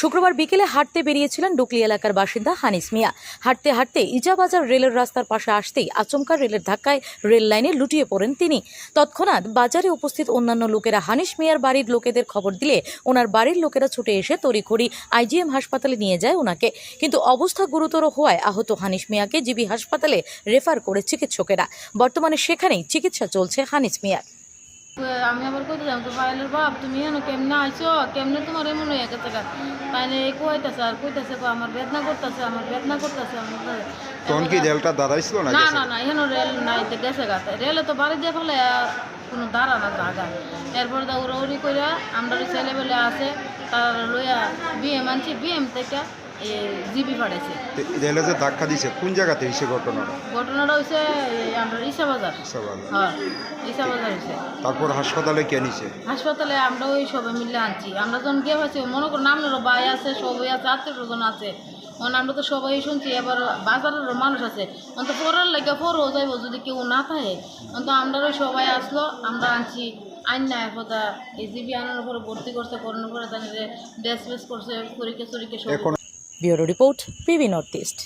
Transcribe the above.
শুক্রবার বিকেলে হাঁটতে বেরিয়েছিলেন ডুকলি এলাকার বাসিন্দা হানিস মিয়া। হাঁটতে হাঁটতে ইজাবাজার রেলের রাস্তার পাশে আসতেই আচমকা রেলের ধাক্কায় রেল লাইনে লুটিয়ে পড়েন তিনি। তৎক্ষণাৎ বাজারে উপস্থিত অন্যান্য লোকেরা হানিস মিয়ার বাড়ির লোকেদের খবর দিলে ওনার বাড়ির লোকেরা ছুটে এসে তড়িঘড়ি আইজিএম হাসপাতালে নিয়ে যায় ওনাকে। কিন্তু অবস্থা গুরুতর হওয়ায় আহত হানিস মিয়াকে জিবি হাসপাতালে রেফার করে চিকিৎসকেরা। বর্তমানে সেখানেই চিকিৎসা চলছে হানিস মিয়ার। আমি আবার কইতে যাম তো পাইলের বাপ তুমি এনো কেমনে আইছো? কেমনে তোমার এমন হয়ে গেছে গা? পাইলে কইতাছে আর কইতাছে কো আমার বেদনা করতেছে আমার বেদনা করতেছে আমার তখন কি রেলটা দাঁড়াইছিল না না না না এখানে রেল নাই তো গেছে গা। রেলে তো বাড়ি দিয়ে ফেলে কোনো দাঁড়া না জায়গা এরপর দা উড়া করে আমরা ছেলেবেলে আছে তার লইয়া বিএম আনছি বিএম থেকে জিবি পাঠাইছে। রেলে যে ধাক্কা দিছে কোন জায়গাতে হয়েছে ঘটনাটা? ঘটনাটা হচ্ছে আমরা বাজার। হ্যাঁ বাজার হয়েছে তারপর হাসপাতালে কে নিছে? হাসপাতালে আমরা ওই সবাই মিলে আনছি। আমরা যখন গিয়ে মনে করুন আপনারও ভাই আছে সবাই আছে আছে। মানে আমরা তো সবাই শুনছি এবার বাজারেরও মানুষ আছে। অন্ত পড়ার লাগে পড়ও যাইব যদি কেউ না থাকে। অন্ত আমরা ওই সবাই আসলো আমরা আনছি। আইন না একদা এই জিবি আনার উপরে ভর্তি করছে করানোর পরে তাদের ড্রেস ফেস করছে সব এখন bureau report PB north east